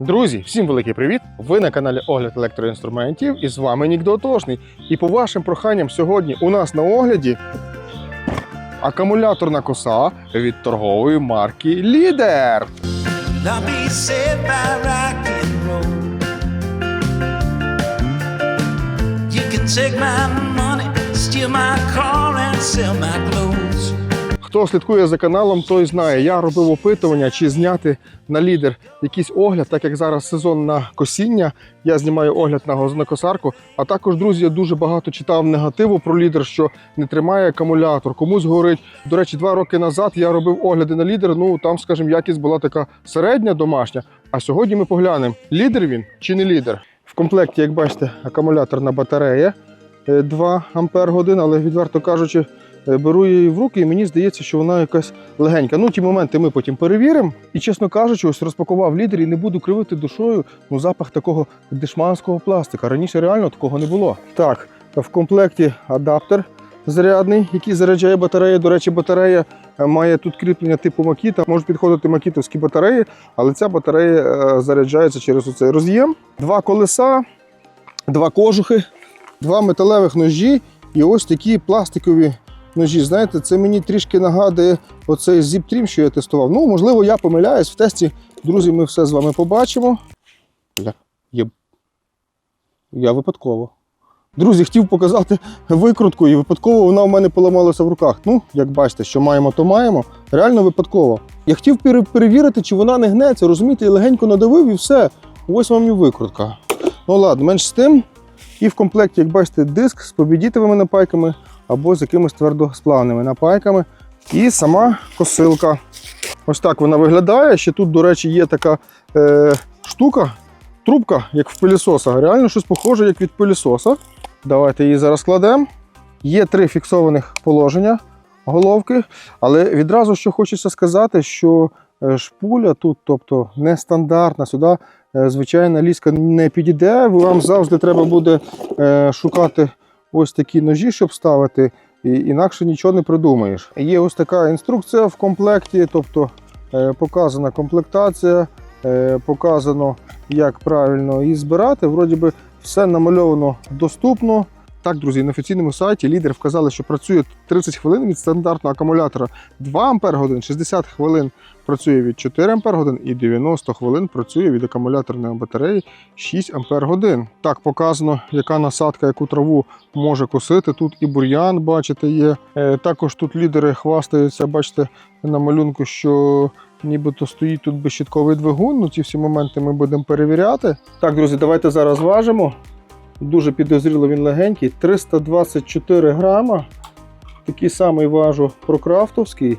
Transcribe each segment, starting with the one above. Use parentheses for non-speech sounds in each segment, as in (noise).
Друзі, всім великий привіт! Ви на каналі Огляд електроінструментів і з вами Нік Дотошний. І по вашим проханням сьогодні у нас на огляді акумуляторна коса від торгової марки Лідер. Take my money, steal my car and sell my clothes. Хто слідкує за каналом, той знає, я робив опитування, чи зняти на лідер якийсь огляд, так як зараз сезон на косіння. Я знімаю огляд на газонокосарку. А також, друзі, я дуже багато читав негативу про лідер, що не тримає акумулятор, комусь горить. До речі, два роки назад я робив огляди на лідер. Ну там, скажімо, якість була така середня домашня. А сьогодні ми поглянемо, лідер він чи не лідер. В комплекті, як бачите, акумуляторна батарея е, 2 ампер годин, але відверто кажучи. Е, Беру її в руки, і мені здається, що вона якась легенька. Ну, ті моменти ми потім перевіримо. І чесно кажучи, ось розпакував лідер і не буду кривити душою. Ну, запах такого дешманського пластика. Раніше реально такого не було. Так, в комплекті адаптер зарядний, який заряджає батарею. До речі, батарея е, має тут кріплення типу Макіта. Можуть підходити макітовські батареї, але ця батарея е, заряджається через оцей роз'єм. Два колеса, два кожухи, два металевих ножі і ось такі пластикові ножі. Знаєте, це мені трішки нагадує оцей зіп-трім, що я тестував. Ну, можливо, я помиляюсь в тесті. Друзі, ми все з вами побачимо. Я, я, випадково. Друзі, хотів показати викрутку, і випадково вона в мене поламалася в руках. Ну, як бачите, що маємо, то маємо. Реально випадково. Я хотів перевірити, чи вона не гнеться. Розумієте, я легенько надавив і все. Ось вам і викрутка. Ну ладно, менш з тим. І в комплекті, як бачите, диск з побідітовими напайками або з якимись твердосплавними напайками. І сама косилка. Ось так вона виглядає. Ще тут, до речі, є така е, штука, трубка, як в пилісоса. Реально щось похоже, як від пилісоса. Давайте її зараз кладемо. Є три фіксованих положення головки, але відразу що хочеться сказати, що е, шпуля тут, тобто нестандартна, сюди е, звичайна ліска не підійде. Вам завжди треба буде е, шукати ось такі ножі, щоб ставити, і інакше нічого не придумаєш. Є ось така інструкція в комплекті, тобто е, показана комплектація, е, показано, як правильно її збирати. Вроді би все намальовано доступно. Так, друзі, на офіційному сайті лідер вказали, що працює 30 хвилин від стандартного акумулятора 2 Ампер годин, 60 хвилин працює від 4 Ампер годин і 90 хвилин працює від акумуляторної батареї 6 Ампер годин. Так показано, яка насадка, яку траву може косити. Тут і бур'ян, бачите, є. Е, Також тут лідери хвастаються, бачите, на малюнку, що нібито стоїть тут безщитковий двигун. Ну, ці всі моменти ми будемо перевіряти. Так, друзі, давайте зараз важимо. Дуже підозріло він легенький. 324 грама. Такий самий важу прокрафтовський.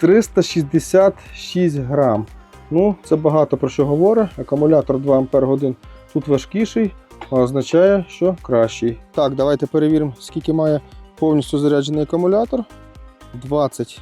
366 грам. Ну, це багато про що говорить. Акумулятор 2 Ампер годин тут важкіший, а означає, що кращий. Так, давайте перевіримо, скільки має повністю заряджений акумулятор. 20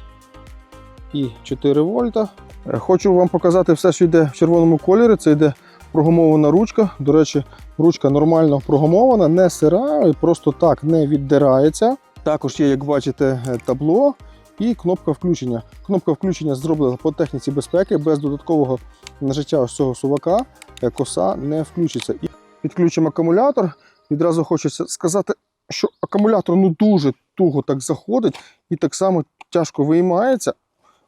і 4 вольта. Е, Хочу вам показати все, що йде в червоному кольорі. Це йде прогумована ручка. До речі, ручка нормально прогумована, не сира, просто так не віддирається. Також є, як бачите, е, табло і кнопка включення. Кнопка включення зроблена по техніці безпеки, без додаткового нажиття ось цього сувака е, коса не включиться. І підключимо акумулятор. Відразу хочеться сказати, що акумулятор ну дуже туго так заходить і так само тяжко виймається.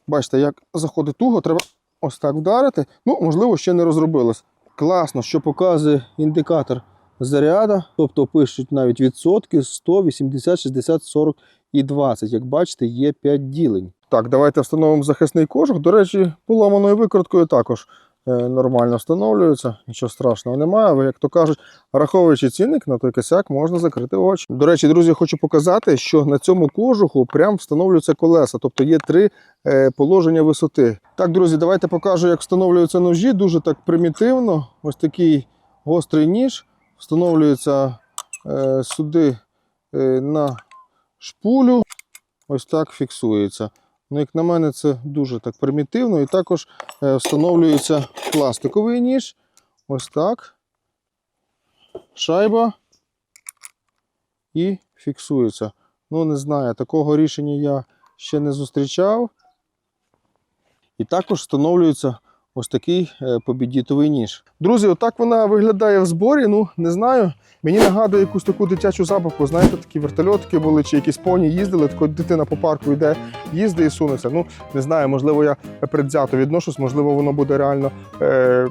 Бачите, як заходить туго, треба ось так вдарити. Ну, можливо, ще не розробилось. Класно, що показує індикатор заряду, тобто пишуть навіть відсотки 100, 80, 60, 40 і 20. Як бачите, є 5 ділень. Так, давайте встановимо захисний кожух. До речі, поламаною викруткою також е, нормально встановлюється. Нічого страшного немає. Як то кажуть, раховуючи цінник на той косяк, можна закрити очі. До речі, друзі, хочу показати, що на цьому кожуху прям встановлюються колеса, тобто є три е, положення висоти. Так, друзі, давайте покажу, як встановлюються ножі. Дуже так примітивно. Ось такий гострий ніж встановлюється е, сюди е, на шпулю. Ось так фіксується. Ну, як на мене, це дуже так примітивно. І також е, встановлюється пластиковий ніж. Ось так. Шайба і фіксується. Ну, не знаю, такого рішення я ще не зустрічав. І також встановлюється ось такий е, побідітовий ніж. Друзі, отак вона виглядає в зборі. Ну, не знаю. Мені нагадує якусь таку дитячу забавку. Знаєте, такі вертольотики були, чи якісь поні їздили, тако дитина по парку йде, їздить і сунеться. Ну, не знаю, можливо, я предвзято відношусь, можливо, воно буде реально е-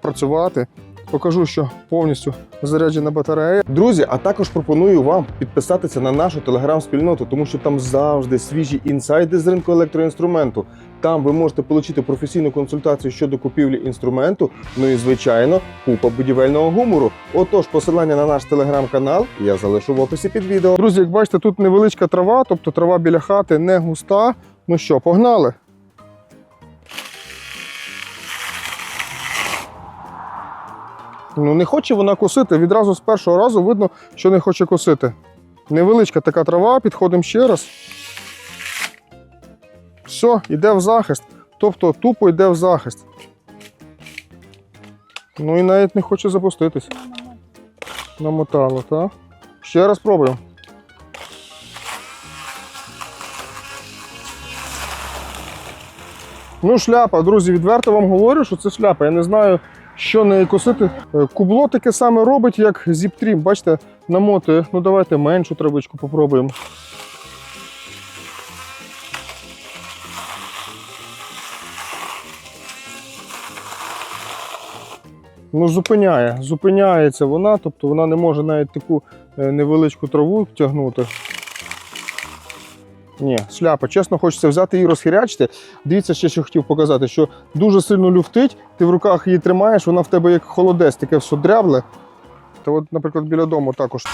працювати. Покажу, що повністю заряджена батарея. Друзі, а також пропоную вам підписатися на нашу телеграм-спільноту, тому що там завжди свіжі інсайди з ринку електроінструменту. Там ви можете отримати професійну консультацію щодо купівлі інструменту. Ну і звичайно, купа будівельного гумору. Отож, посилання на наш телеграм-канал я залишу в описі під відео. Друзі, як бачите, тут невеличка трава, тобто трава біля хати не густа. Ну що, погнали? Ну, не хоче вона косити. Відразу з першого разу видно, що не хоче косити. Невеличка така трава, підходимо ще раз. Все, йде в захист. Тобто тупо йде в захист. Ну і навіть не хоче запуститись. Намотало, так? Ще раз пробуємо. Ну, шляпа, друзі, відверто вам говорю, що це шляпа. Я не знаю, що неї косити. Е, Кубло таке саме робить, як зіптрім. Бачите, намотує. Ну давайте меншу травичку попробуємо. Ну, зупиняє, зупиняється вона, тобто вона не може навіть таку е, невеличку траву тягнути. Ні, шляпа. Чесно, хочеться взяти і розхирячити. Дивіться, ще що хотів показати, що дуже сильно люфтить, ти в руках її тримаєш, вона в тебе як холодець, таке все дрябле. Та от, наприклад, біля дому також.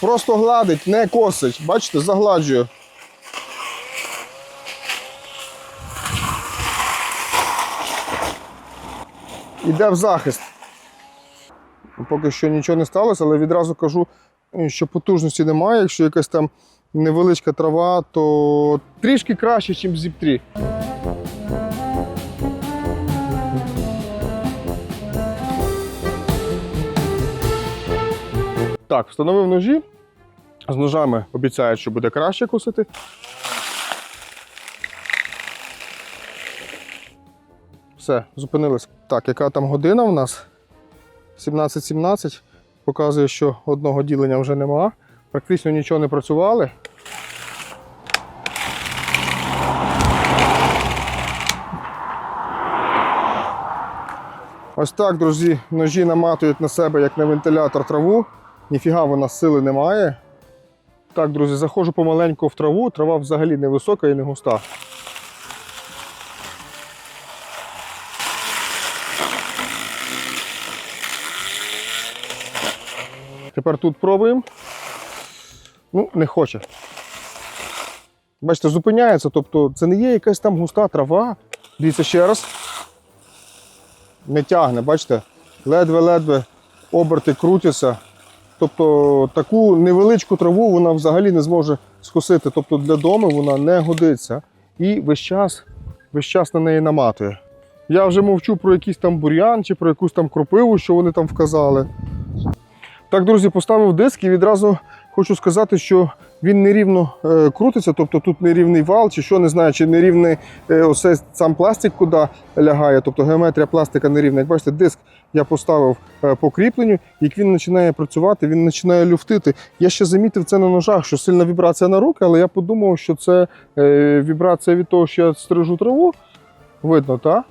Просто гладить, не косить. Бачите, загладжує. Іде в захист. Поки що нічого не сталося, але відразу кажу, що потужності немає. Якщо якась там невеличка трава, то трішки краще, ніж зіп-3. Так, встановив ножі. З ножами обіцяють, що буде краще косити. Все, зупинились. Так, яка там година у нас? 17.17. Показує, що одного ділення вже нема. Практично нічого не працювали. Ось так, друзі, ножі наматують на себе, як на вентилятор траву. Ніфіга вона сили не має. Так, друзі, заходжу помаленьку в траву. Трава взагалі не висока і не густа. Тепер тут пробуємо. Ну, не хоче. Бачите, зупиняється, тобто це не є якась там густа трава. Дивіться ще раз. Не тягне, бачите? Ледве-ледве оберти крутяться. Тобто таку невеличку траву вона взагалі не зможе скосити. Тобто для дому вона не годиться. І весь час, весь час на неї наматує. Я вже мовчу про якийсь там бур'ян чи про якусь там кропиву, що вони там вказали. Так, друзі, поставив диск і відразу хочу сказати, що він нерівно е, крутиться, тобто тут нерівний вал, чи що, не знаю, чи нерівний е, оце сам пластик, куди лягає, тобто геометрія пластика нерівна. Як бачите, диск я поставив е, по кріпленню, як він починає працювати, він починає люфтити. Я ще замітив це на ножах, що сильна вібрація на руки, але я подумав, що це вібрація від того, що я стрижу траву. Видно, так?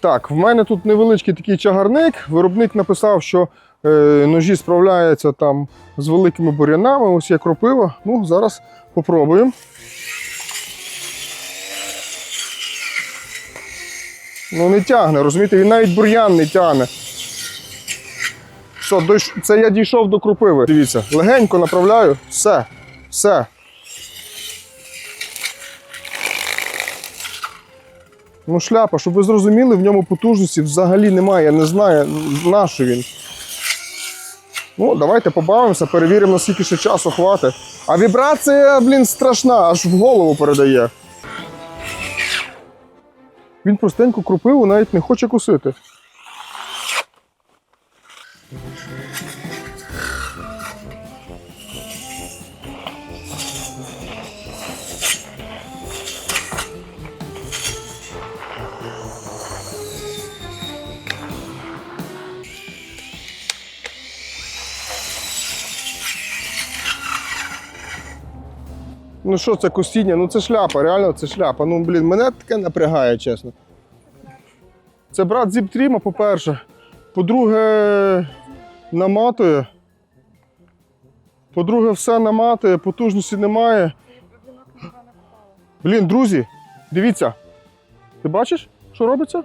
Так, в мене тут невеличкий такий чагарник. Виробник написав, що е, ножі справляються там з великими бур'янами. Ось є кропива. Ну, зараз попробуємо. Ну, не тягне, розумієте, він навіть бур'ян не тягне. Все, це я дійшов до кропиви. Дивіться, легенько направляю, все, все. Ну, шляпа, щоб ви зрозуміли, в ньому потужності взагалі немає. Я не знаю, на що він. Ну, давайте побавимося, перевіримо, наскільки ще часу хватить. А вібрація, блін, страшна, аж в голову передає. Він простеньку крупиву навіть не хоче кусити. Ну що це косіння? Ну це шляпа, реально це шляпа. Ну, блін, мене таке напрягає, чесно. Це брат Зіптріма, по-перше. По-друге, наматує. По-друге, все наматує, потужності немає. Блін, друзі, дивіться. Ти бачиш, що робиться?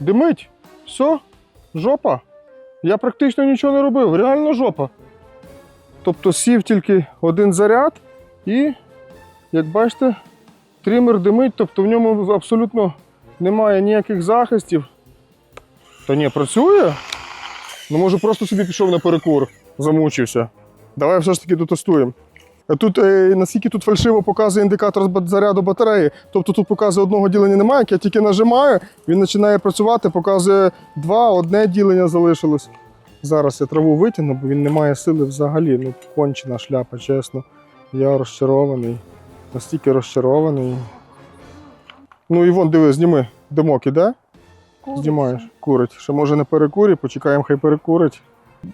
Димить. Все, жопа. Я практично нічого не робив, реально жопа. Тобто сів тільки один заряд і, як бачите, тример димить, тобто в ньому абсолютно немає ніяких захистів. Та ні, працює. Ну, може, просто собі пішов на перекур, замучився. Давай все ж таки дотестуємо. Тут е, наскільки тут фальшиво показує індикатор заряду батареї. Тобто тут показує одного ділення немає, як я тільки нажимаю, він починає працювати, показує два, одне ділення залишилось. Зараз я траву витягну, бо він не має сили взагалі. Ну, кончена шляпа, чесно. Я розчарований. Настільки розчарований. Ну і вон, диви, зніми. Димок іде? Знімаєш. Курить. Ще може не перекурі, почекаємо, хай перекурить.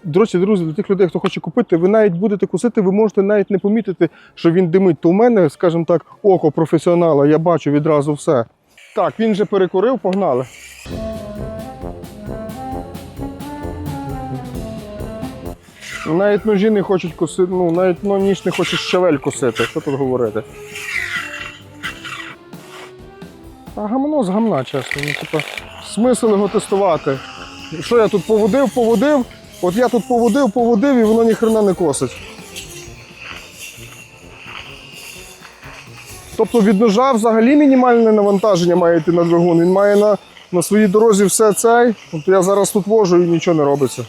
До речі, друзі, для тих людей, хто хоче купити, ви навіть будете кусити, ви можете навіть не помітити, що він димить. То у мене, скажімо так, око професіонала, я бачу відразу все. Так, він вже перекурив, погнали. Навіть ножі не хочуть косити, ну навіть ну, ніж не хоче щавель косити. Що тут говорити? А гамно з гамна, чесно. Ну, типа, смисл його тестувати. Що я тут поводив, поводив, от я тут поводив, поводив і воно ніхрена не косить. Тобто від ножа взагалі мінімальне навантаження має йти на двигун. Він має на, на своїй дорозі все цей. Тобто я зараз тут вожу і нічого не робиться.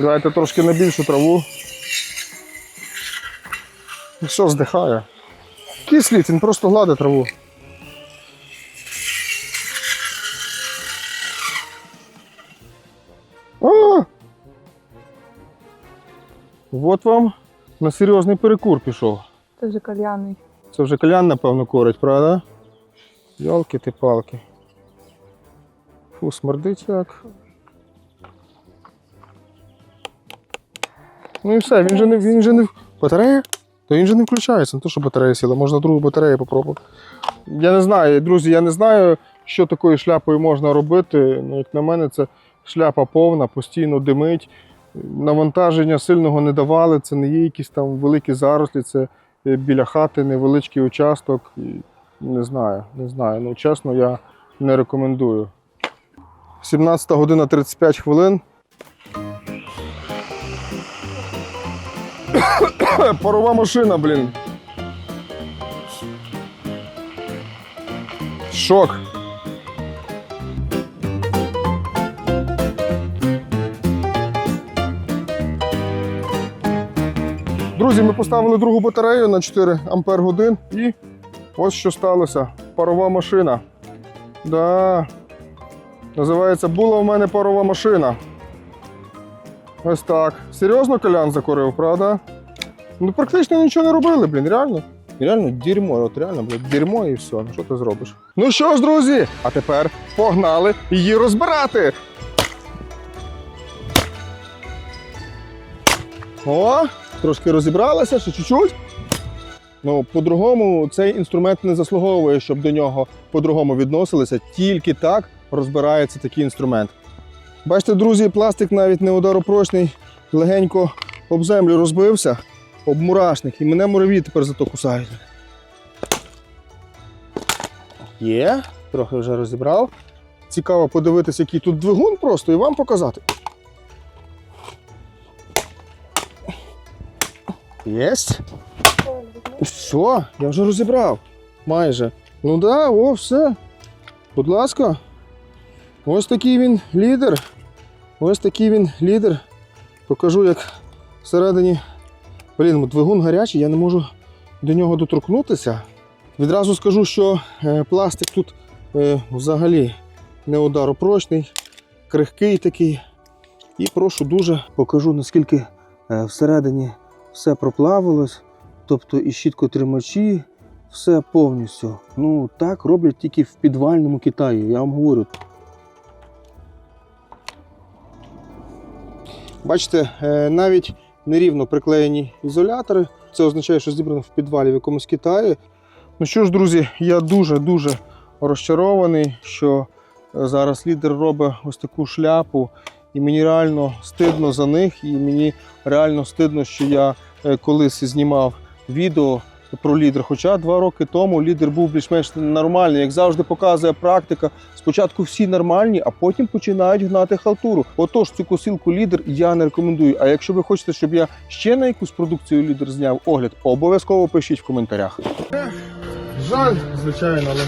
Давайте трошки на більшу траву. І все, здихає. Кисліт, він просто гладить траву. А! От вам на серйозний перекур пішов. Це вже кальяний. Це вже калян, напевно, корить, правда? Йолки ти палки. Фу, смердить як. Ну і все, він же не. Він же не... Батарея? То він же не включається, не то, що батарея сіла, можна другу батарею попробувати. Я не знаю, друзі, я не знаю, що такою шляпою можна робити. Ну, як на мене, це шляпа повна, постійно димить. Навантаження сильного не давали, це не є якісь там великі зарослі, це е, біля хати невеличкий участок. Не знаю, не знаю. Ну, чесно, я не рекомендую. 17 година 35 хвилин. (coughs) Парова машина, блін. Шок. Друзі, ми поставили другу батарею на 4 ампер годин і ось що сталося. Парова машина. Да. Називається була в мене парова машина. Ось так. Серйозно колян закурив, правда? Ну практично нічого не робили, блін, реально. Реально дерьмо, от реально, блін, дерьмо і все. Ну що ти зробиш? Ну що ж, друзі, а тепер погнали її розбирати. О, трошки розібралася, ще чуть-чуть. Ну, по-другому цей інструмент не заслуговує, щоб до нього по-другому відносилися. Тільки так розбирається такий інструмент. Бачите, друзі, пластик навіть не ударопрочний, легенько об землю розбився, об мурашник, і мене мураві тепер зато кусають. Є, трохи вже розібрав. Цікаво подивитися, який тут двигун просто і вам показати. Єсть. Все, я вже розібрав. Майже. Ну да, о, все. Будь ласка. Ось такий він лідер. Ось такий він лідер. Покажу, як всередині. Блін, двигун гарячий, я не можу до нього доторкнутися. Відразу скажу, що е, пластик тут е, взагалі не ударопрочний, крихкий такий. І прошу дуже покажу, наскільки е, всередині все проплавилось. Тобто і щіткотримачі, все повністю. Ну так роблять тільки в підвальному Китаї, я вам говорю. Бачите, е, навіть нерівно приклеєні ізолятори. Це означає, що зібрано в підвалі в якомусь Китаї. Ну що ж, друзі, я дуже-дуже розчарований, що е, зараз лідер робить ось таку шляпу, і мені реально стидно за них, і мені реально стидно, що я е, колись знімав відео про лідер. Хоча два роки тому лідер був більш-менш нормальний, як завжди показує практика. Спочатку всі нормальні, а потім починають гнати халтуру. Отож, цю косилку лідер я не рекомендую. А якщо ви хочете, щоб я ще на якусь продукцію лідер зняв огляд, обов'язково пишіть в коментарях. Жаль, звичайно, але